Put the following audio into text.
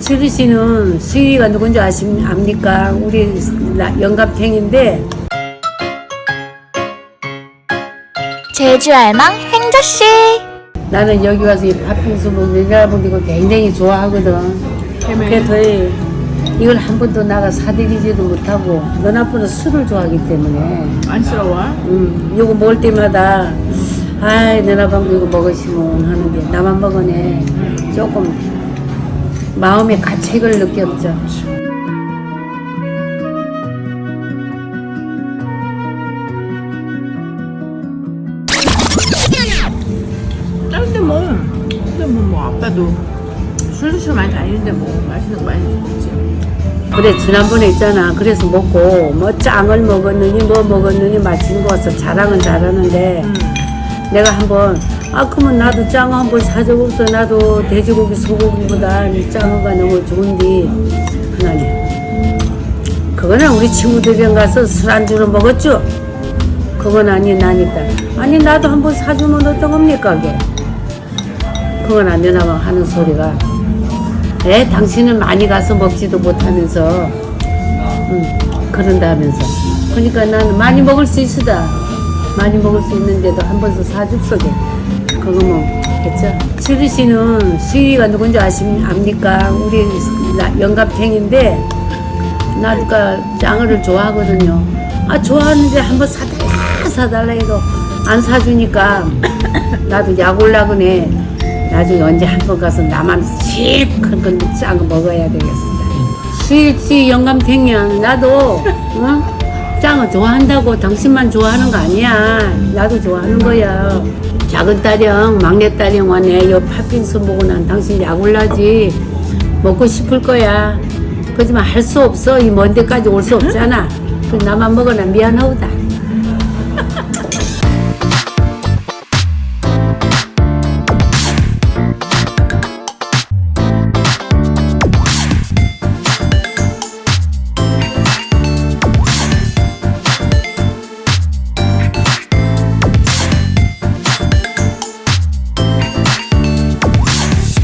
수리 씨는 수희가 누군지 아십, 압니까? 우리 나- 영감탱인데 제주 알망 행자씨 나는 여기 와서 이 팥빙수 먹는 여러분이고 굉장히 좋아하거든. 그래서 이- 이걸 한 번도 나가 사드리지도 못하고 넌 앞으로 술을 좋아하기 때문에 안쓰러워? 음, 이거 먹을 때마다 아이 내나 방도 이거 먹으시면 하는데 나만 먹으네 조금 마음의 가책을 느꼈죠. 아, 근데 뭐, 근데 뭐, 뭐 아빠도 술 드시러 많이 다니는데 뭐 맛있는 거 많이 먹지. 그래 지난번에 있잖아 그래서 먹고 뭐 짱을 먹었느니 뭐 먹었느니 맛있는 거 와서 자랑은 잘하는데 음. 내가 한번 아 그러면 나도 짱어 한번 사줘보소 나도 돼지고기 소고기보다 이 짱어가 너무 좋은데. 하나님 그거는 우리 친구들이랑 가서 술 안주로 먹었죠? 그건 아니 나니까. 아니 나도 한번 사주면 어떤 겁니까 그게? 그건 안 되나 봐 하는 소리가. 에? 당신은 많이 가서 먹지도 못하면서. 음, 그런다 하면서. 그러니까 나는 많이 먹을 수 있으다. 많이 먹을 수 있는데도 한 번도 사줍소게 그거 뭐 했죠? 수리 씨는 수희가 누군지 아십, 압니까? 우리 나- 영감탱인데 나가 짱어를 좋아하거든요. 아 좋아하는데 한번 사달라 사달라 해도 안 사주니까 나도 약 올라그네. 나중에 언제 한 번 가서 나만 실컷 짠거 먹어야 되겠어. 수일씨 영감탱이야. 나도 어? 짱어 좋아한다고 당신만 좋아하는 거 아니야. 나도 좋아하는 거야. 작은 딸형 막내 딸형 와네. 요 팥빙수 먹고 난 당신 약 올라지. 먹고 싶을 거야. 그지만 할 수 없어. 이 먼 데까지 올 수 없잖아. 그 나만 먹어나 미안하다